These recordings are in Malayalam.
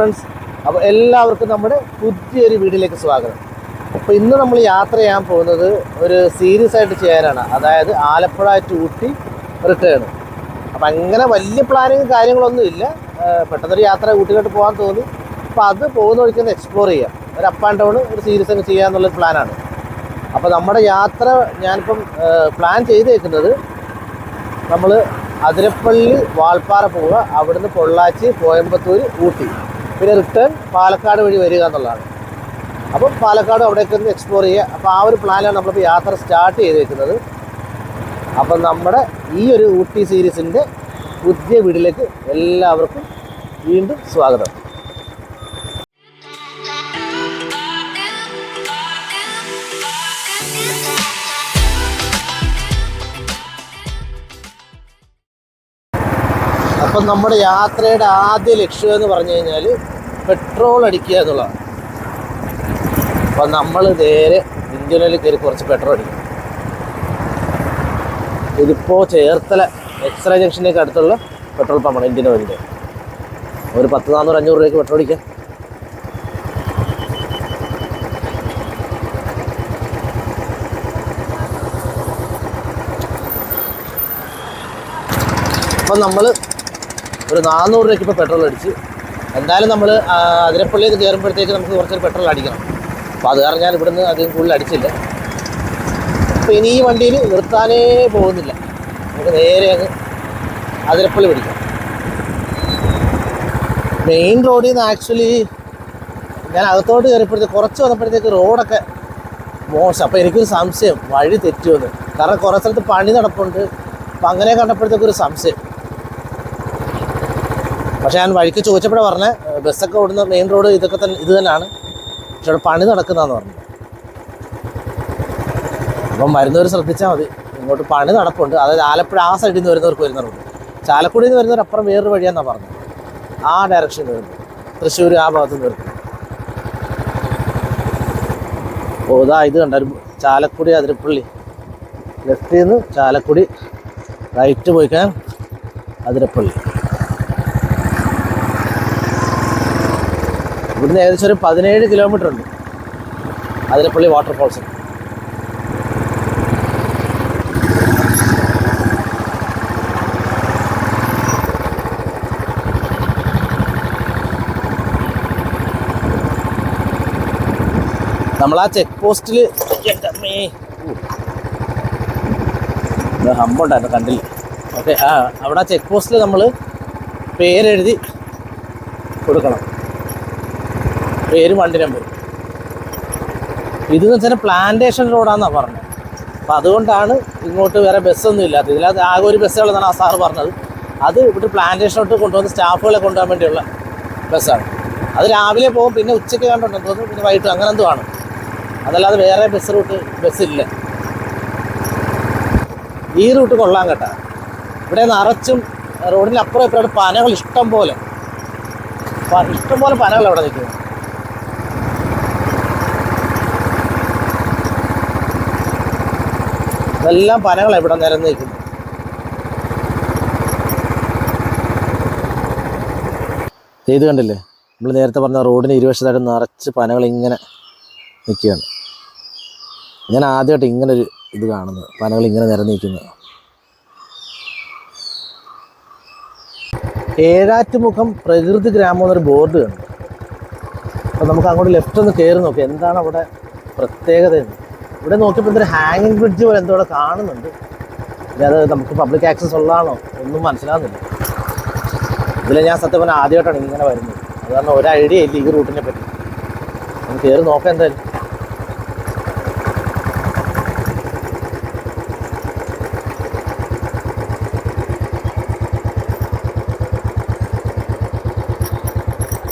ഫ്രണ്ട്സ് അപ്പോൾ എല്ലാവർക്കും നമ്മുടെ പുതിയൊരു വീഡിയോയിലേക്ക് സ്വാഗതം. അപ്പോൾ ഇന്ന് നമ്മൾ യാത്ര ചെയ്യാൻ പോകുന്നത് ഒരു സീരിയസ് ആയിട്ട് ചെയ്യാനാണ്. അതായത് ആലപ്പുഴ ടു ഊട്ടി റിട്ടേൺ അപ്പം അങ്ങനെ വലിയ പ്ലാനിങ് കാര്യങ്ങളൊന്നും ഇല്ല. പെട്ടെന്നൊരു യാത്ര ഊട്ടിലോട്ട് പോകാൻ തോന്നി. അപ്പോൾ അത് പോകുന്ന വഴിക്ക് ഒന്ന് എക്സ്പ്ലോർ ചെയ്യാം. ഒരു അപ്പ് ആൻഡ് ഡൗൺ ഒരു സീരീസ് അങ്ങ് ചെയ്യാന്നുള്ളൊരു പ്ലാനാണ് അപ്പോൾ നമ്മുടെ യാത്ര ഞാനിപ്പം പ്ലാൻ ചെയ്തേക്കുന്നത് നമ്മൾ അതിരപ്പള്ളി വാൾപ്പാറ പോവുക. അവിടുന്ന് പൊള്ളാച്ചി കോയമ്പത്തൂർ ഊട്ടി. പിന്നെ റിട്ടേൺ പാലക്കാട് വഴി വരിക എന്നുള്ളതാണ്. അപ്പം പാലക്കാട് അവിടേക്ക് ഒന്ന് എക്സ്പ്ലോർ ചെയ്യുക. അപ്പോൾ ആ ഒരു പ്ലാനിലാണ് നമ്മളിപ്പോൾ യാത്ര സ്റ്റാർട്ട് ചെയ്തേക്കുന്നത്. അപ്പം നമ്മുടെ ഈ ഒരു ഊട്ടി സീരീസിന്റെ പുതിയ വീടിലേക്ക് എല്ലാവർക്കും വീണ്ടും സ്വാഗതം. അപ്പം നമ്മുടെ യാത്രയുടെ ആദ്യ ലക്ഷ്യം എന്ന് പറഞ്ഞു കഴിഞ്ഞാൽ പെട്രോൾ അടിക്കുക എന്നുള്ളതാണ്. അപ്പം നമ്മൾ നേരെ ഇന്ത്യനിൽ കയറി കുറച്ച് പെട്രോൾ അടിക്കും. ഇതിപ്പോൾ ചേർത്തല എക്സ്റേ ജംഗ്ഷനിലേക്ക് അടുത്തുള്ള പെട്രോൾ പമ്പാണ് ഇന്ത്യൻ ഓയിലിന്റെ. ഒരു പത്ത് നാനൂറ് അഞ്ഞൂറ് രൂപയ്ക്ക് പെട്രോൾ അടിക്കാം. അപ്പം നമ്മൾ ഒരു നാനൂറ് രൂപയ്ക്ക് ഇപ്പോൾ പെട്രോൾ അടിച്ച്. എന്തായാലും നമ്മൾ അതിരപ്പള്ളിയിൽ കയറുമ്പോഴത്തേക്ക് നമുക്ക് കുറച്ചൊരു പെട്രോൾ അടിക്കണം. അപ്പോൾ അത് കാരണം ഞാൻ ഇവിടുന്ന് അധികം കൂടുതൽ അടിച്ചില്ല. അപ്പോൾ ഇനി ഈ വണ്ടിയിൽ നിർത്താനേ പോകുന്നില്ല. നമുക്ക് നേരെ അങ്ങ് അതിരപ്പള്ളി പിടിക്കാം. മെയിൻ റോഡിൽ നിന്ന് ആക്ച്വലി ഞാൻ അകത്തോട്ട് കയറിയപ്പോഴത്തേക്ക് കുറച്ച് വന്നപ്പോഴത്തേക്ക് റോഡൊക്കെ മോശം. അപ്പോൾ എനിക്കൊരു സംശയം വഴി തെറ്റുമെന്ന് കാരണം കുറേ സ്ഥലത്ത് പണി നടപ്പുണ്ട്. അപ്പം അങ്ങനെ കണ്ടപ്പോഴത്തേക്കൊരു സംശയം. പക്ഷെ ഞാൻ വഴിക്ക് ചോദിച്ചപ്പോഴാണ് പറഞ്ഞത് ബസ്സൊക്കെ ഓടുന്ന മെയിൻ റോഡ് ഇതൊക്കെ തന്നെ ഇത് തന്നെയാണ്. പക്ഷേ അവിടെ പണി നടക്കുന്നതെന്ന് പറഞ്ഞു. അപ്പം വരുന്നവർ ശ്രദ്ധിച്ചാൽ മതി. ഇങ്ങോട്ട് പണി നടപ്പുണ്ട്. അതായത് ആലപ്പുഴ ആ സൈഡിൽ നിന്ന് വരുന്നവർക്ക് വരുന്ന റോഡ് ചാലക്കുടിയിൽ നിന്ന് വരുന്നവർ അപ്പുറം വേറൊരു വഴിയാണെന്നാണ് പറഞ്ഞത് ആ ഡയറക്ഷനിൽ വരുന്നത്. തൃശ്ശൂർ ആ ഭാഗത്ത് നിന്ന് വരുന്നത്. ഓ ഇതാ ഇത് കണ്ടായിരുന്നു ചാലക്കുടി അതിരപ്പള്ളി. ലെഫ്റ്റിൽ നിന്ന് ചാലക്കുടി റൈറ്റ് പോയിക്കാൻ അതിരപ്പള്ളി. ഇവിടുന്ന് ഏകദേശം ഒരു പതിനേഴ് കിലോമീറ്റർ ഉണ്ട്. അതിരപ്പള്ളി വാട്ടർഫോൾസ് നമ്മൾ ആ ചെക്ക് പോസ്റ്റിൽ ഹമ്പുണ്ടായിരുന്നു കണ്ടില്ല? ഓക്കെ ആ അവിടെ ആ ചെക്ക് പോസ്റ്റിൽ നമ്മൾ പേരെഴുതി കൊടുക്കണം. പേര് വണ്ടി നമ്പർ ഇതെന്ന് വെച്ചാൽ പ്ലാന്റേഷൻ റോഡാണെന്നാണ് പറഞ്ഞത്. അപ്പം അതുകൊണ്ടാണ് ഇങ്ങോട്ട് വേറെ ബസ്സൊന്നും ഇല്ലാത്തത്. ഇതിനകത്ത് ആകെ ഒരു ബസ്സുകളെന്നാണ് ആ സാറ് പറഞ്ഞത്. അത് ഇവിടെ പ്ലാന്റേഷനോട്ട് കൊണ്ടുവന്ന് സ്റ്റാഫുകളെ കൊണ്ടുപോകാൻ വേണ്ടിയുള്ള ബസ്സാണ് അത് രാവിലെ പോകും പിന്നെ ഉച്ചയ്ക്ക് കണ്ടുണ്ടെന്ന് തോന്നുന്നു പിന്നെ വൈകിട്ട് അങ്ങനെ എന്തോ ആണ്. അതല്ലാതെ വേറെ ബസ് റൂട്ട് ബസ്സില്ല ഈ റൂട്ട് കൊള്ളാൻ കേട്ടാ. ഇവിടെ നിറച്ചും റോഡിന്റെ അപ്പുറം ഇപ്പുറം പനകൾ ഇഷ്ടം പോലെ. ഇഷ്ടം പോലെ പനകൾ അവിടെ നിൽക്കുന്നു. ഇതെല്ലാം പനകൾ എവിടെ നിരന്ന് നിൽക്കുന്നു ചെയ്ത് കണ്ടില്ലേ? നമ്മൾ നേരത്തെ പറഞ്ഞ റോഡിന് ഇരുവശത്തായിട്ട് നിറച്ച് പനകൾ ഇങ്ങനെ നിൽക്കുകയാണ്. ഞാൻ ആദ്യമായിട്ട് ഇങ്ങനെ ഒരു ഇത് കാണുന്നത്. പനകൾ ഇങ്ങനെ നിരന്ന് നിൽക്കുന്നത്. ഏഴാറ്റുമുഖം പ്രകൃതി ഗ്രാമം എന്നൊരു ബോർഡ് കണ്ടു. അപ്പോൾ നമുക്ക് അങ്ങോട്ട് ലെഫ്റ്റ് ഒന്ന് കയറി നോക്കാം. എന്താണ് അവിടെ പ്രത്യേകത എന്ന്? ഇവിടെ നോക്കിയപ്പോൾ ഇതൊരു ഹാങ്ങിങ് ബ്രിഡ്ജ് പോലെ എന്തോ കാണുന്നുണ്ട്. അത് നമുക്ക് പബ്ലിക് ആക്സസ് ഉള്ളതാണോ? ഒന്നും മനസ്സിലാകുന്നില്ല ഇതിൽ ഞാൻ സത്യം പറഞ്ഞാൽ ആദ്യമായിട്ടാണ് ഇങ്ങനെ വരുന്നത്. അത് കാരണം ഒരു ഐഡിയ ഇല്ല ഈ റൂട്ടിനെ പറ്റി. നമുക്ക് കയറി നോക്കാം എന്തായാലും.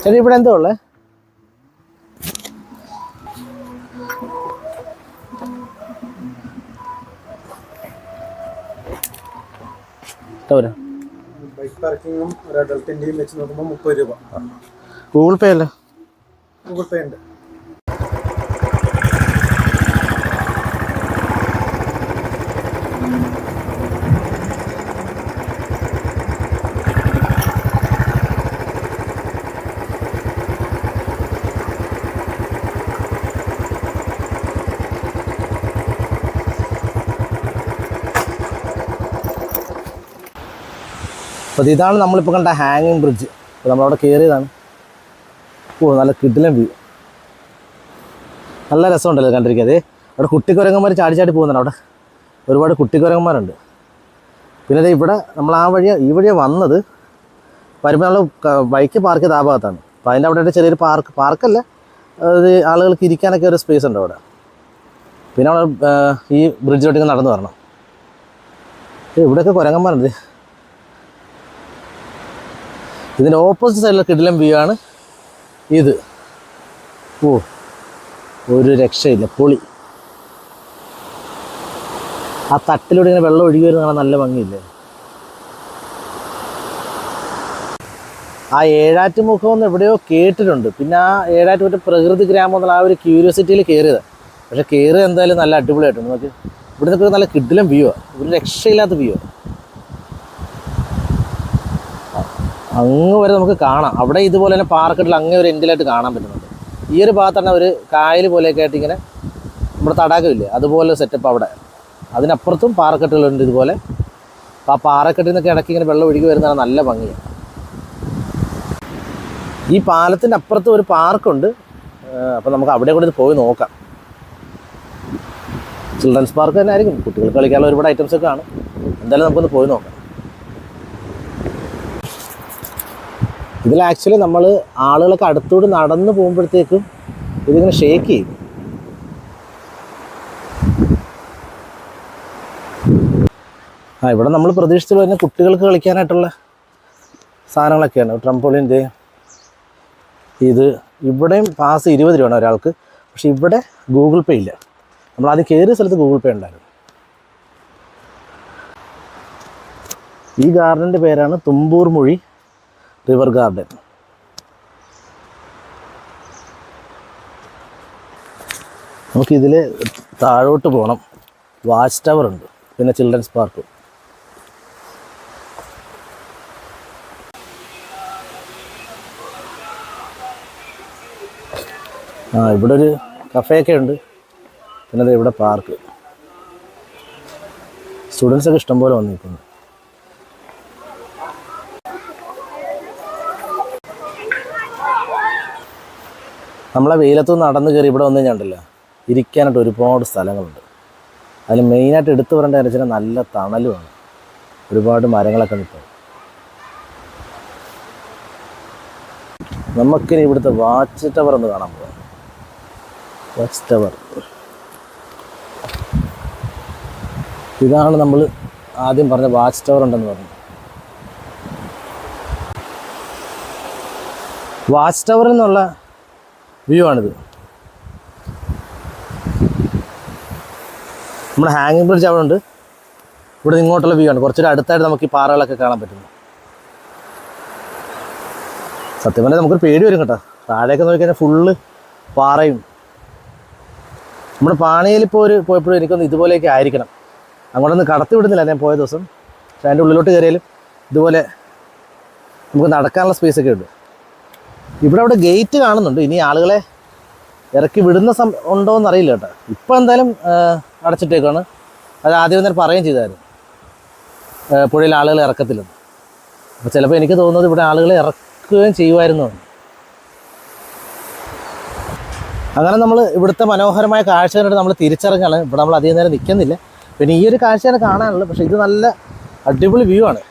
ചേട്ടാ ഇവിടെ എന്തോ ഉള്ളേ? ഒരു അഡൽട്ടിന്റെയും വെച്ച് നോക്കുമ്പോൾ മുപ്പത് രൂപ. ഗൂഗിൾ പേ അല്ലേ? ഗൂഗിൾ പേ ഉണ്ട്. അപ്പോൾ ഇതാണ് നമ്മളിപ്പോൾ കണ്ട ഹാങ്ങിങ് ബ്രിഡ്ജ് അപ്പോൾ നമ്മളവിടെ കയറിയതാണ് ഓ നല്ല കിടിലം വ്യൂ നല്ല രസമുണ്ടല്ലോ കണ്ടിരിക്കുക അതെ അവിടെ കുട്ടിക്കുരങ്ങന്മാർ ചാടി ചാടി പോകുന്നുണ്ട് അവിടെ. ഒരുപാട് കുട്ടിക്കുരങ്ങന്മാരുണ്ട്. പിന്നെ അതെ ഇവിടെ നമ്മൾ ആ വഴി ഈ വഴി വന്നത് വരുമ്പോൾ നമ്മൾ ബൈക്ക് പാർക്ക് ചെയ്ത ആ ഭാഗത്താണ്. അപ്പോൾ അതിന്റെ അവിടെ ചെറിയൊരു പാർക്ക് പാർക്കല്ല അത് ആളുകൾക്ക് ഇരിക്കാനൊക്കെ ഒരു സ്പേസ് ഉണ്ട് അവിടെ. പിന്നെ നമ്മൾ ഈ ബ്രിഡ്ജിലോട്ടിങ്ങനെ നടന്നു വരണം. ഇവിടെയൊക്കെ കുരങ്ങന്മാരുണ്ട്. ഇതിന്റെ ഓപ്പോസിറ്റ് സൈഡിലെ കിടിലം വ്യൂ ആണ് ഇത്. ഓ ഒരു രക്ഷയില്ല പൊളി. ആ തട്ടിലൂടെ ഇങ്ങനെ വെള്ളം ഒഴുകി വരുന്ന നല്ല ഭംഗിയില്ലേ? ആ ഏഴാറ്റുമുഖം എന്ന് എവിടെയോ കേട്ടിട്ടുണ്ട്. പിന്നെ ആ ഏഴാറ്റുമുറ്റം പ്രകൃതി ഗ്രാമം എന്നുള്ള ആ ഒരു ക്യൂരിയോസിറ്റിയിൽ കയറിയത് പക്ഷെ കയറി എന്തായാലും നല്ല അടിപൊളിയായിട്ടുണ്ട്. നമുക്ക് ഇവിടുന്ന് നല്ല കിഡിലും വ്യൂ ആണ് ഒരു രക്ഷയില്ലാത്ത വ്യൂ ആണ് അങ്ങ് വരെ നമുക്ക് കാണാം. അവിടെ ഇതുപോലെ തന്നെ പാർക്കിട്ടിൽ അങ്ങേ ഒരു എൻഡിലായിട്ട് കാണാൻ പറ്റുന്നുണ്ട്. ഈ ഒരു ഭാഗത്താണ് ഒരു കായൽ പോലെയൊക്കെ ആയിട്ട് ഇങ്ങനെ നമ്മുടെ തടാകമില്ലേ? അതുപോലെ സെറ്റപ്പ് അവിടെ. അതിനപ്പുറത്തും പാറക്കെട്ടുകളുണ്ട് ഇതുപോലെ. അപ്പോൾ ആ പാറക്കെട്ടിൽ നിന്നൊക്കെ ഇടയ്ക്ക് ഇങ്ങനെ വെള്ളം ഒഴുകി വരുന്നതാണ് നല്ല ഭംഗിയാണ് ഈ പാലത്തിന്റെ അപ്പുറത്ത് ഒരു പാർക്കുണ്ട്. അപ്പോൾ നമുക്ക് അവിടെ കൂടി ഇത് പോയി നോക്കാം. ചിൽഡ്രൻസ് പാർക്ക് തന്നെ ആയിരിക്കും. കുട്ടികൾക്ക് കളിക്കാനുള്ള ഒരുപാട് ഐറ്റംസ് ഒക്കെ ആണ് എന്തായാലും നമുക്കൊന്ന് പോയി നോക്കാം. ഇതിൽ ആക്ച്വലി നമ്മൾ ആളുകളൊക്കെ അടുത്തൂടെ നടന്നു പോകുമ്പോഴത്തേക്കും ഇതിങ്ങനെ ഷേക്ക് ചെയ്യും. ആ ഇവിടെ നമ്മൾ പ്രതീക്ഷിച്ചത് തന്നെ കുട്ടികൾക്ക് കളിക്കാനായിട്ടുള്ള സാധനങ്ങളൊക്കെയാണ്. ട്രംപോളിന്റെ ഇത് ഇവിടെയും പാസ് ഇരുപത് രൂപയാണ് ഒരാൾക്ക്. പക്ഷെ ഇവിടെ ഗൂഗിൾ പേ ഇല്ല. നമ്മൾ ആദ്യം കയറിയ സ്ഥലത്ത് ഗൂഗിൾ പേ ഉണ്ടായിരുന്നു. ഈ ഗാർഡന്റെ പേരാണ് തുമ്പൂർ മൊഴി. River garden. നമുക്കിതിൽ താഴോട്ട് പോകണം വാച്ച് ടവർ ഉണ്ട്. പിന്നെ ചിൽഡ്രൻസ് പാർക്കും. ആ ഇവിടെ ഒരു കഫേയൊക്കെ ഉണ്ട്. പിന്നെ ഇവിടെ പാർക്ക്. സ്റ്റുഡൻസ് ഒക്കെ ഇഷ്ടംപോലെ വന്നിരിക്കുന്നു. നമ്മളെ വെയിലത്ത് നടന്നു കയറി ഇവിടെ വന്നു കഴിഞ്ഞാൽ ഇരിക്കാനായിട്ട് ഒരുപാട് സ്ഥലങ്ങളുണ്ട്. അതിൽ മെയിനായിട്ട് എടുത്തു പറയേണ്ട കാര്യം വെച്ചാൽ നല്ല തണലുമാണ്. ഒരുപാട് മരങ്ങളൊക്കെ നിൽക്കും നമുക്കിനി ഇവിടുത്തെ വാച്ച് ടവർ ഒന്ന് കാണാൻ പോകാം വാച്ച് ടവർ ഇതാണ് നമ്മൾ ആദ്യം പറഞ്ഞ വാച്ച് ടവർ ഉണ്ടെന്ന് പറഞ്ഞു വാച്ച് ടവർ നിന്നുള്ള വ്യൂ ആണിത്. നമ്മുടെ ഹാങ്ങിങ് ബ്രിഡ്ജ് അവിടെ ഉണ്ട് ഇവിടെ നിന്ന് ഇങ്ങോട്ടുള്ള വ്യൂ ആണ്. കുറച്ചൊരു അടുത്തായിട്ട് നമുക്ക് ഈ പാറകളൊക്കെ കാണാൻ പറ്റുന്നു സത്യം പറഞ്ഞാൽ നമുക്കൊരു പേടി വരും കേട്ടോ. താഴേക്ക് നോക്കിക്കഴിഞ്ഞാൽ ഫുള്ള് പാറയും. നമ്മുടെ പാണിയിൽ ഇപ്പോൾ ഒരു പോയപ്പോഴും എനിക്കൊന്ന് ഇതുപോലെയൊക്കെ ആയിരിക്കണം. അങ്ങോട്ടൊന്നും കടത്തി വിടുന്നില്ല ഞാൻ പോയ ദിവസം. പക്ഷേ അതിന്റെ ഉള്ളിലോട്ട് കയറിയാലും ഇതുപോലെ നമുക്ക് നടക്കാനുള്ള സ്പേസ് ഒക്കെ ഉണ്ട്. ഇവിടെ അവിടെ ഗേറ്റ് കാണുന്നുണ്ട്. ഇനി ആളുകളെ ഇറക്കി വിടുന്ന സം ഉണ്ടോ എന്നറിയില്ല കേട്ടോ. ഇപ്പം എന്തായാലും അടച്ചിട്ടേക്കാണ് അത് ആദ്യം നേരം പറയുകയും ചെയ്തായിരുന്നു. പുഴയിൽ ആളുകൾ ഇറക്കത്തില്ലെന്ന് അപ്പോൾ ചിലപ്പോൾ എനിക്ക് തോന്നുന്നത് ഇവിടെ ആളുകളെ ഇറക്കുകയും ചെയ്യുമായിരുന്നു. അങ്ങനെ നമ്മൾ ഇവിടുത്തെ മനോഹരമായ കാഴ്ച നമ്മൾ തിരിച്ചിറങ്ങാണ് ഇവിടെ നമ്മൾ അധികം നേരം നിൽക്കുന്നില്ല. പിന്നെ ഈ ഒരു കാഴ്ചയാണ് കാണാനുള്ളത്. പക്ഷേ ഇത് നല്ല അടിപൊളി വ്യൂ ആണ്.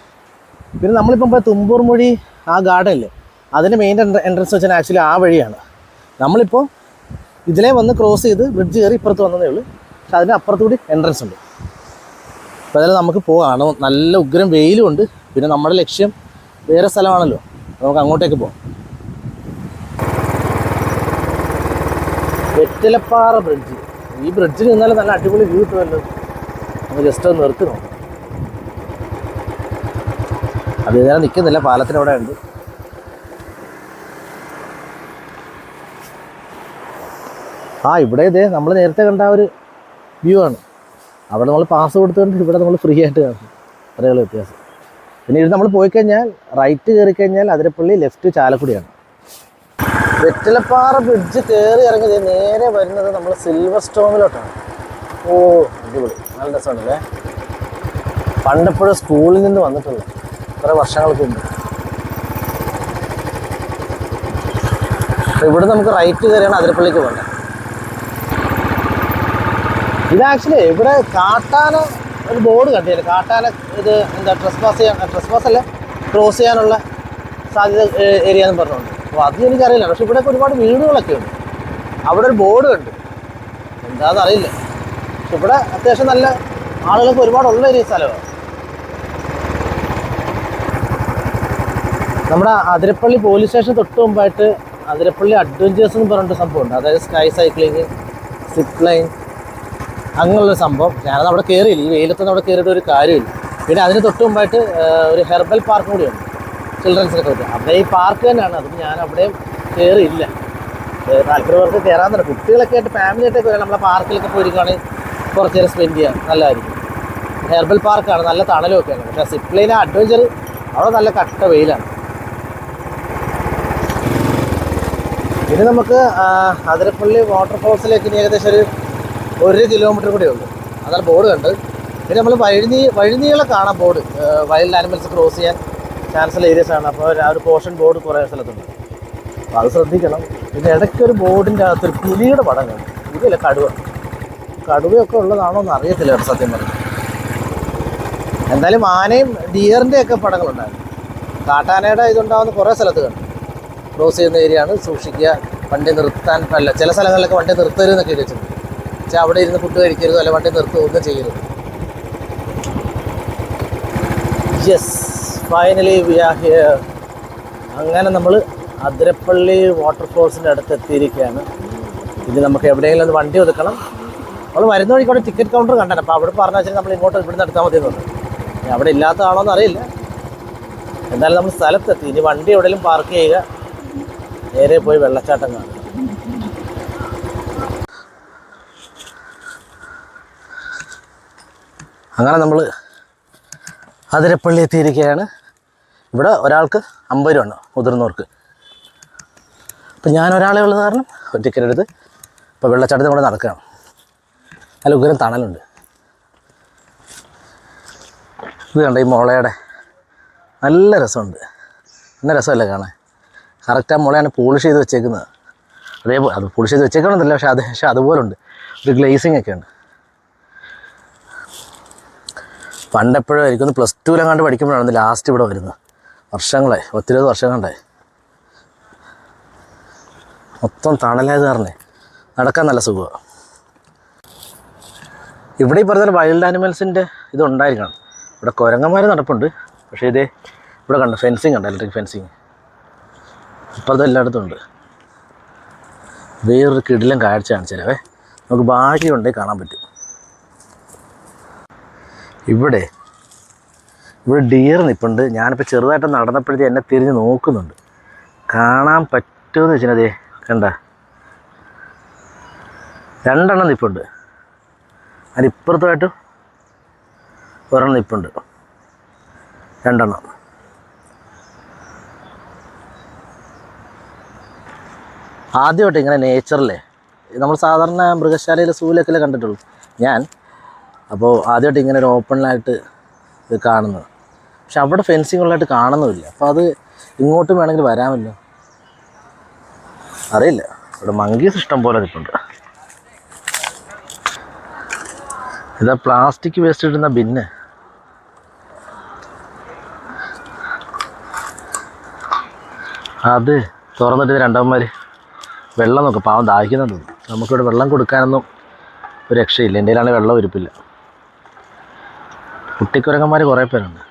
പിന്നെ നമ്മളിപ്പം പോയ തുമ്പൂർ മൊഴി ആ ഗാർഡൻ അതിന്റെ മെയിൻ എൻട്രൻസ് വെച്ചാൽ ആക്ച്വലി ആ വഴിയാണ്. നമ്മളിപ്പോൾ ഇതിലേ വന്ന് ക്രോസ് ചെയ്ത് ബ്രിഡ്ജ് കയറി ഇപ്പുറത്ത് വന്നതേ ഉള്ളൂ. പക്ഷെ അതിന്റെ അപ്പുറത്തുകൂടി എൻട്രൻസ് ഉണ്ട്. അപ്പോൾ അതിൽ നമുക്ക് പോകാം നല്ല ഉഗ്രം വെയിലുമുണ്ട് പിന്നെ നമ്മുടെ ലക്ഷ്യം വേറെ സ്ഥലമാണല്ലോ. നമുക്ക് അങ്ങോട്ടേക്ക് പോകാം വെറ്റിലപ്പാറ ബ്രിഡ്ജ് ഈ ബ്രിഡ്ജിൽ നിന്നാലും നല്ല അടിപൊളി വ്യൂ കിട്ടുമല്ലോ. നമുക്ക് ജസ്റ്റ് ഒന്ന് നിർത്തി നോക്കാം. അത് ഇതുവരെ നിൽക്കുന്നില്ല പാലത്തിന് അവിടെ ഉണ്ട്. ആ ഇവിടെ ഇതേ നമ്മൾ നേരത്തെ കണ്ട ആ ഒരു വ്യൂ ആണ്. അവിടെ നമ്മൾ പാസ് കൊടുത്തുകൊണ്ട് ഇവിടെ നമ്മൾ ഫ്രീ ആയിട്ട് കാണും. അത്രയുള്ള വ്യത്യാസം. പിന്നെ ഇത് നമ്മൾ പോയി കഴിഞ്ഞാൽ റൈറ്റ് കയറി കഴിഞ്ഞാൽ അതിരപ്പള്ളി ലെഫ്റ്റ് ചാലക്കുടിയാണ്. വെറ്റിലപ്പാറ ബ്രിഡ്ജ് കയറി ഇറങ്ങി നേരെ വരുന്നത് നമ്മൾ സിൽവർ സ്റ്റോമിലോട്ടാണ് ഓ അടിപൊളി. നല്ല രസമുണ്ടല്ലേ പണ്ടെപ്പോഴും സ്കൂളിൽ നിന്ന് വന്നിട്ടുള്ള കുറേ വർഷങ്ങൾക്ക് മുമ്പ്. ഇവിടെ നമുക്ക് റൈറ്റ് കയറിയാണ് അതിരപ്പള്ളിക്ക് പോകേണ്ടത്. ഇത് ആക്ച്വലി ഇവിടെ കാട്ടാന ഒരു ബോർഡ് കണ്ടില്ല? കാട്ടാന ഇത് എന്താ ട്രസ് പാസ് ചെയ്യാൻ ട്രസ് പാസ് അല്ല ക്രോസ് ചെയ്യാനുള്ള സാധ്യത ഏരിയ എന്ന് പറഞ്ഞുകൊണ്ട്. അപ്പോൾ അത് എനിക്കറിയില്ല. പക്ഷെ ഇവിടെ ഒരുപാട് വീടുകളൊക്കെ ഉണ്ട്. അവിടെ ഒരു ബോർഡ് കണ്ടു. എന്താണെന്ന് അറിയില്ല പക്ഷെ ഇവിടെ അത്യാവശ്യം നല്ല ആളുകൾക്ക് ഒരുപാട് ഉള്ള ഒരു സ്ഥലമാണ്. നമ്മുടെ അതിരപ്പള്ളി പോലീസ് സ്റ്റേഷൻ തൊട്ട് മുമ്പായിട്ട് അതിരപ്പള്ളി അഡ്വഞ്ചേഴ്സ് എന്ന് പറഞ്ഞിട്ട് സംഭവമുണ്ട്. അതായത് സ്കൈ സൈക്ലിങ് സിപ്പ് ലൈൻ അങ്ങനെയുള്ളൊരു സംഭവം. ഞാനത് അവിടെ കയറിയില്ല ഈ വെയിലത്തൊന്നും അവിടെ കയറിയിട്ട് ഒരു കാര്യമില്ല. പിന്നെ അതിന് തൊട്ട് മുമ്പായിട്ട് ഒരു ഹെർബൽ പാർക്ക് കൂടിയുണ്ട് ചിൽഡ്രൻസിനൊക്കെ പറ്റും അവിടെ ഈ പാർക്ക് തന്നെയാണ്. അതും ഞാൻ അവിടെയും കയറിയില്ല താല്പര്യമുള്ളവർക്ക് കയറാൻ തന്നെ കുട്ടികളൊക്കെ ആയിട്ട് ഫാമിലി ആയിട്ടൊക്കെ വരാം നമ്മളെ പാർക്കിലൊക്കെ പോയിരിക്കുകയാണെങ്കിൽ കുറച്ച് നേരം സ്പെൻഡ് ചെയ്യാം. നല്ലതായിരിക്കും. ഹെർബൽ പാർക്കാണ്. നല്ല തണലുമൊക്കെയാണ് പക്ഷേ സിപ്ലൈൻ അഡ്വഞ്ചർ അവിടെ നല്ല കട്ട വെയിലാണ്. ഇനി നമുക്ക് അതിരപ്പള്ളി വാട്ടർഫോൾസിലേക്ക് ഇനി ഏകദേശം ഒരു ഒരു കിലോമീറ്റർ കൂടെ ഉള്ളൂ. അതാണ് ബോർഡ് കണ്ട് പിന്നെ നമ്മൾ വഴുതി വഴുതികളെ കാണാം ബോർഡ് വൈൽഡ് ആനിമൽസ് ക്രോസ് ചെയ്യാൻ ചാൻസ് ഉള്ള ഏരിയസ് ആണ്. അപ്പോൾ ആ ഒരു പോർഷൻ ബോർഡ് കുറേ സ്ഥലത്തുണ്ട്. അപ്പോൾ അത് ശ്രദ്ധിക്കണം. പിന്നെ ഇടയ്ക്ക് ഒരു ബോർഡിന്റെ ഒരു പുലിയുടെ പടം കാണും. പുലിയല്ല കടുവ. കടുവയൊക്കെ ഉള്ളതാണോ എന്ന് അറിയത്തില്ല സത്യം പറഞ്ഞു. എന്തായാലും ആനയും ഡിയറിന്റെ ഒക്കെ പടങ്ങളുണ്ടായിരുന്നു. കാട്ടാനയുടെ ഇതുണ്ടാവുന്ന കുറേ സ്ഥലത്ത് കണ്ടു. ക്രോസ് ചെയ്യുന്ന ഏരിയയാണ് സൂക്ഷിക്കുക. വണ്ടി നിർത്താൻ അല്ല ചില സ്ഥലങ്ങളിലൊക്കെ വണ്ടി നിർത്തരുതെന്നൊക്കെ എഴുതി പക്ഷേ അവിടെ ഇരുന്ന് ഫുഡ് കഴിക്കരുത്? അല്ല വണ്ടി നിർത്തുകയൊക്കെ ചെയ്യരുത്. Yes finally we are here അങ്ങനെ നമ്മൾ അതിരപ്പള്ളി വാട്ടർഫോൾസിന്റെ അടുത്ത് എത്തിയിരിക്കുകയാണ്. ഇനി നമുക്ക് എവിടെയെങ്കിലും വണ്ടി ഒതുക്കണം. നമ്മൾ വരുന്ന വഴിക്ക് അവിടെ ടിക്കറ്റ് കൗണ്ടർ കണ്ടത് അപ്പോൾ അവിടെ പറഞ്ഞു വെച്ചാൽ നമ്മൾ ഇങ്ങോട്ട് ഇവിടുന്ന് എടുത്താൽ മതി എന്ന് പറഞ്ഞു. ഇനി അവിടെ ഇല്ലാത്തതാണോ എന്ന് അറിയില്ല. എന്നാലും നമ്മൾ സ്ഥലത്തെത്തി. ഇനി വണ്ടി എവിടെയെങ്കിലും പാർക്ക് ചെയ്യുക. നേരെ പോയി വെള്ളച്ചാട്ടം കാണുക. അങ്ങനെ നമ്മൾ അതിരപ്പള്ളി എത്തിയിരിക്കുകയാണ് ഇവിടെ ഒരാൾക്ക് അമ്പത് രൂപ ഉണ്ട് മുതിർന്നവർക്ക്. അപ്പം ഞാൻ ഒരാളെ ഉള്ളത് കാരണം ഒരു ടിക്കറ്റ് എടുത്ത് ഇപ്പോൾ വെള്ളച്ചാട്ടത്തിൽ നമ്മൾ നടക്കുകയാണ് നല്ല ഉഗ്രം തണലുണ്ട്. ഇത് കണ്ട ഈ മുളയുടെ? നല്ല രസമുണ്ട്. നല്ല രസമല്ലേ കാണാൻ? കറക്റ്റ് ആ മുളയാണ് പോളിഷ് ചെയ്ത് വെച്ചേക്കുന്നത്. അതേപോലെ അത് പോളിഷ് ചെയ്ത് വെച്ചേക്കണമെന്നില്ല പക്ഷേ അത് പക്ഷേ അതുപോലെ ഉണ്ട് ഒരു ഗ്ലേസിംഗ് ഒക്കെ ഉണ്ട്. പണ്ടെപ്പോഴും ആയിരിക്കും. പ്ലസ് ടുവിലെങ്ങാണ്ട് പഠിക്കുമ്പോഴാണ് ലാസ്റ്റ് ഇവിടെ വരുന്നത്. വർഷങ്ങളായി. ഒത്തിരി വർഷം കണ്ടായി മൊത്തം തണലായത് കാരണേ നടക്കാൻ നല്ല സുഖമാണ് ഇവിടെ ഈ പറഞ്ഞ വൈൽഡ് ആനിമൽസിന്റെ ഇത് ഉണ്ടായിരിക്കണം. ഇവിടെ കുരങ്ങന്മാർ നടപ്പുണ്ട്. പക്ഷേ ഇതേ ഇവിടെ കണ്ടു ഫെൻസിങ് ഉണ്ട് ഇലക്ട്രിക് ഫെൻസിങ് ഇപ്പോഴത്തെ എല്ലായിടത്തും ഉണ്ട്. വേറൊരു കിടിലം കാഴ്ച കാണിച്ചാലേ നമുക്ക് ഭാഗ്യമുണ്ടെങ്കിൽ കാണാൻ പറ്റും. ഇവിടെ ഇവിടെ ഡിയർ നിൽപ്പുണ്ട് ഞാനിപ്പോൾ ചെറുതായിട്ട് നടന്നപ്പോഴത്തേ എന്നെ തിരിഞ്ഞ് നോക്കുന്നുണ്ട്. കാണാൻ പറ്റുമെന്ന് വെച്ചാൽ കണ്ട. രണ്ടെണ്ണം നിൽപ്പുണ്ട് അതിനിപ്പുറത്തായിട്ടും ഒരെണ്ണം നിൽപ്പുണ്ട് രണ്ടെണ്ണം. ആദ്യമായിട്ട് ഇങ്ങനെ നേച്ചറിലെ നമ്മൾ സാധാരണ മൃഗശാലയിലെ സൂലൊക്കെ കണ്ടിട്ടുള്ളൂ. ഞാൻ അപ്പോൾ ആദ്യമായിട്ട് ഇങ്ങനെ ഒരു ഓപ്പണിലായിട്ട് ഇത് കാണുന്നത്. പക്ഷെ അവിടെ ഫെൻസിങ് ഉള്ളതായിട്ട് കാണുന്നുമില്ല. അപ്പോൾ അത് ഇങ്ങോട്ടും വേണമെങ്കിൽ വരാമല്ലോ. അറിയില്ല. ഇവിടെ മങ്കീസ് ഇഷ്ടം പോലെ നിൽപ്പുണ്ട്. ഇതാ പ്ലാസ്റ്റിക് വേസ്റ്റ് ഇടുന്ന ബിന്ന് അത് തുറന്നിട്ട് ഇത് രണ്ടന്മാർ വെള്ളം നോക്കും. പാവം ദാഹിക്കുന്നുണ്ട്. നമുക്കിവിടെ വെള്ളം കൊടുക്കാനൊന്നും ഒരു രക്ഷയില്ല. എന്റെ വെള്ളം ഇരിപ്പില്ല കുട്ടിക്കുരങ്ങന്മാർ കുറേ പേരുണ്ട്.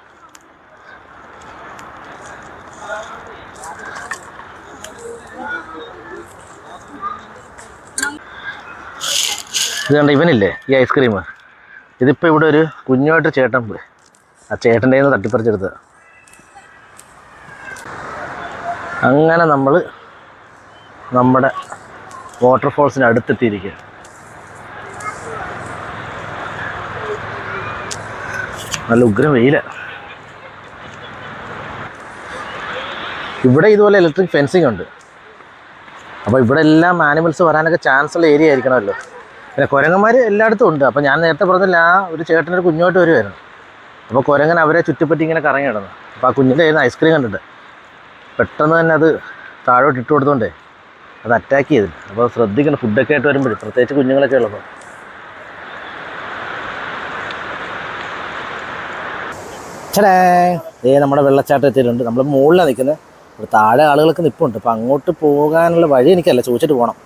ഇത് കണ്ട ഇവനില്ലേ ഈ ഐസ്ക്രീം? ഇതിപ്പോൾ ഇവിടെ ഒരു കുഞ്ഞുമായിട്ട് ചേട്ടൻ പോയി. ആ ചേട്ടന്റെ നിന്ന് തട്ടിപ്പറിച്ചെടുത്തത്. അങ്ങനെ നമ്മൾ നമ്മുടെ വാട്ടർഫോൾസിന് അടുത്തെത്തിയിരിക്കുക നല്ല ഉഗ്രം വെയില. ഇവിടെ ഇതുപോലെ ഇലക്ട്രിക് ഫെൻസിങ് ഉണ്ട്. അപ്പോൾ ഇവിടെ എല്ലാം ആനിമൽസ് വരാനൊക്കെ ചാൻസ് ഉള്ള ഏരിയ ആയിരിക്കണമല്ലോ. പിന്നെ കുരങ്ങന്മാർ എല്ലായിടത്തും ഉണ്ട്. അപ്പോൾ ഞാൻ നേരത്തെ പറഞ്ഞില്ല ആ ഒരു ചേട്ടനൊരു കുഞ്ഞോട്ട് വരുമായിരുന്നു അപ്പോൾ കുരങ്ങൻ അവരെ ചുറ്റിപ്പറ്റി ഇങ്ങനെ കറങ്ങി കിടന്നു അപ്പോൾ ആ കുഞ്ഞിന്റെ കയ്യിൽ ഐസ്ക്രീം കണ്ടിട്ട് പെട്ടെന്ന് തന്നെ അത് താഴോട്ട് ഇട്ട് കൊടുത്തോണ്ടേ അത് അറ്റാക്ക് ചെയ്തില്ല അപ്പോൾ ശ്രദ്ധിക്കണം ഫുഡൊക്കെ ആയിട്ട് വരുമ്പോഴേ. പ്രത്യേകിച്ച് കുഞ്ഞുങ്ങളൊക്കെ ഉള്ളപ്പോൾ ചേടേ. ഏ നമ്മുടെ വെള്ളച്ചാട്ടം എത്തിയിട്ടുണ്ട്. നമ്മൾ മുകളിലാണ് നിൽക്കുന്നത് ഇവിടെ താഴെ ആളുകളൊക്കെ നിൽപ്പുണ്ട് അപ്പോൾ അങ്ങോട്ട് പോകാനുള്ള വഴി എനിക്കല്ല. ചോദിച്ചിട്ട് പോകണം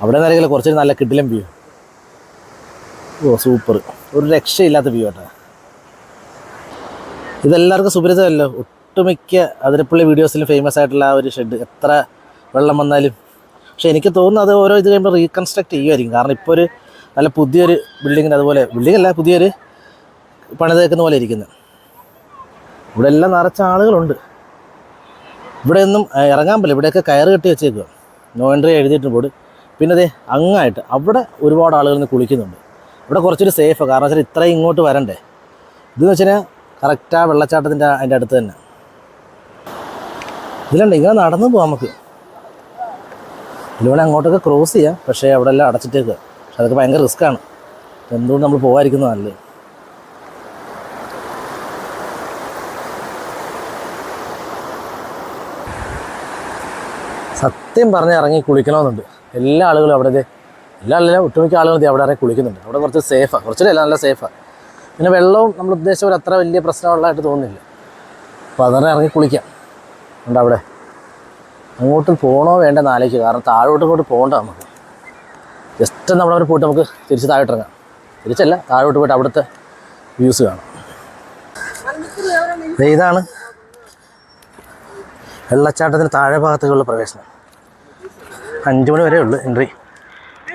അവിടെ നിന്നറിയില്ല കുറച്ചൊരു നല്ല കിഡിലും വ്യൂ ഓ സൂപ്പർ ഒരു രക്ഷയില്ലാത്ത വ്യൂ കേട്ടോ ഇതെല്ലാവർക്കും സുപരിചിതമല്ലോ. ഒട്ടുമിക്ക അതിരപ്പള്ളി വീഡിയോസിലും ഫേമസ് ആയിട്ടുള്ള ആ ഒരു ഷെഡ് എത്ര വെള്ളം വന്നാലും. പക്ഷെ എനിക്ക് തോന്നുന്നു അത് ഓരോ ഇത് കഴിയുമ്പോൾ റീകൺസ്ട്രക്ട് ചെയ്യുമായിരിക്കും കാരണം ഇപ്പോൾ ഒരു നല്ല പുതിയൊരു ബിൽഡിങ്ങിന് അതുപോലെ ബിൽഡിംഗ് അല്ല പുതിയൊരു പണിതേക്കുന്ന പോലെ ഇരിക്കുന്നത് ഇവിടെ എല്ലാം നിറച്ച ആളുകളുണ്ട്. ഇവിടെ ഒന്നും ഇറങ്ങാൻ പറ്റില്ല. ഇവിടെയൊക്കെ കയറ് കെട്ടി വെച്ചേക്കുക നോ എൻട്രി എഴുതിയിട്ട് ബോർഡ് പിന്നെ അതെ അങ്ങായിട്ട് അവിടെ ഒരുപാട് ആളുകൾ നിന്ന് കുളിക്കുന്നുണ്ട്. ഇവിടെ കുറച്ചൊരു സേഫ് കാരണം വെച്ചാൽ ഇത്രയും ഇങ്ങോട്ട് വരണ്ടേ? ഇതെന്ന് വെച്ചാൽ കറക്റ്റ് ആ വെള്ളച്ചാട്ടത്തിന്റെ അതിന്റെ അടുത്ത് തന്നെ. ഇതിലുണ്ട് ഇങ്ങനെ നടന്നു പോവാം നമുക്ക്. ഇതിലൂടെ അങ്ങോട്ടൊക്കെ ക്രോസ് ചെയ്യാം. പക്ഷേ അവിടെ എല്ലാം അടച്ചിട്ടേക്കുക പക്ഷെ അതൊക്കെ ഭയങ്കര റിസ്ക്കാണ് എന്തുകൊണ്ട് നമ്മൾ പോകാതിരിക്കുന്നത് നല്ലത് സത്യം പറഞ്ഞ് ഇറങ്ങി കുളിക്കണമെന്നുണ്ട്. എല്ലാ ആളുകളും അവിടെ എല്ലാ ആളുകളും ഒട്ടുമിക്ക ആളുകളും അവിടെ ഇറങ്ങി കുളിക്കുന്നുണ്ട്. അവിടെ കുറച്ച് സേഫാണ് കുറച്ചില്ല നല്ല സേഫാണ് പിന്നെ വെള്ളവും നമ്മൾ ഉദ്ദേശിച്ച പോലെ അത്ര വലിയ പ്രശ്നമുള്ളതായിട്ട് തോന്നുന്നില്ല. അപ്പോൾ അതന്നെ ഇറങ്ങി കുളിക്കാം. ഉണ്ട് അവിടെ? അങ്ങോട്ട് പോകണോ വേണ്ടെന്ന് ആലോചിക്കുക. കാരണം താഴോട്ട് ഇങ്ങോട്ട് പോകണ്ട നമുക്ക്. ജസ്റ്റ് നമ്മളവിടെ പോയിട്ട് നമുക്ക് തിരിച്ച് താഴോട്ട് ഇറങ്ങാം. തിരിച്ചല്ല താഴോട്ട് പോയിട്ട് അവിടുത്തെ വ്യൂസ് കാണാം. ഇതാണ് വെള്ളച്ചാട്ടത്തിന് താഴെ ഭാഗത്തേക്കുള്ള പ്രവേശനം. അഞ്ച് മണി വരെ ഉള്ളു എൻട്രി.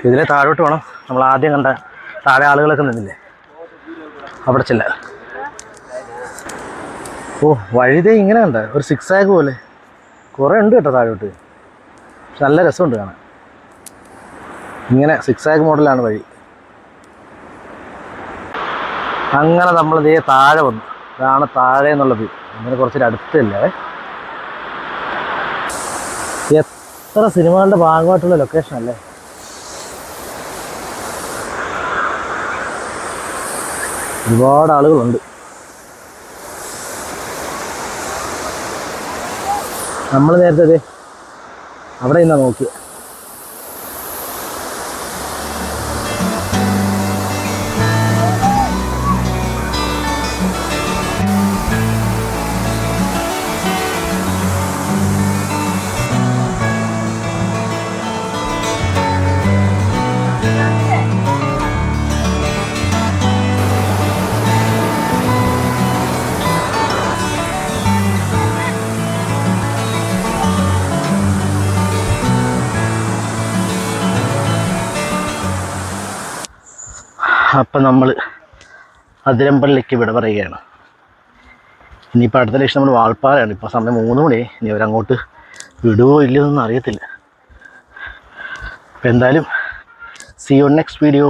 ഇതിലെ താഴോട്ട് വേണം നമ്മൾ ആദ്യം കണ്ട താഴെ ആളുകളൊക്കെ നിന്നില്ലേ? അവിടെ ചെല്ല. ഓ വഴിതേ ഇങ്ങനെ കണ്ട. ഒരു സിക്സ് ആക്ക് പോലെ. കുറേ ഉണ്ട് കേട്ടോ താഴോട്ട്. നല്ല രസമുണ്ട് കാണാൻ. ഇങ്ങനെ സിക്സ് ആക്ക് മോഡലാണ് വഴി. അങ്ങനെ നമ്മൾ ഇതേ താഴെ വന്നു. ഇതാണ് താഴെ എന്നുള്ളത്. അങ്ങനെ കുറച്ചൊരു അടുത്തല്ലേ? എത്ര സിനിമകളുടെ ഭാഗമായിട്ടുള്ള ലൊക്കേഷൻ അല്ലേ? ഒരുപാട് ആളുകളുണ്ട്. നമ്മൾ നേരത്തെ അവിടെ നിന്നാ നോക്കി അപ്പം നമ്മൾ അതിരമ്പള്ളിക്ക് വിട പറയുകയാണ്. ഇനിയിപ്പോൾ അടുത്ത ലക്ഷം നമ്മൾ വാൾപ്പാറയാണ്. ഇപ്പോൾ സമയം മൂന്ന് മണി. ഇനി അവരങ്ങോട്ട് വിടുവോ ഇല്ലയോ എന്നൊന്നും അറിയത്തില്ല. അപ്പം എന്തായാലും സി യു നെക്സ്റ്റ് വീഡിയോ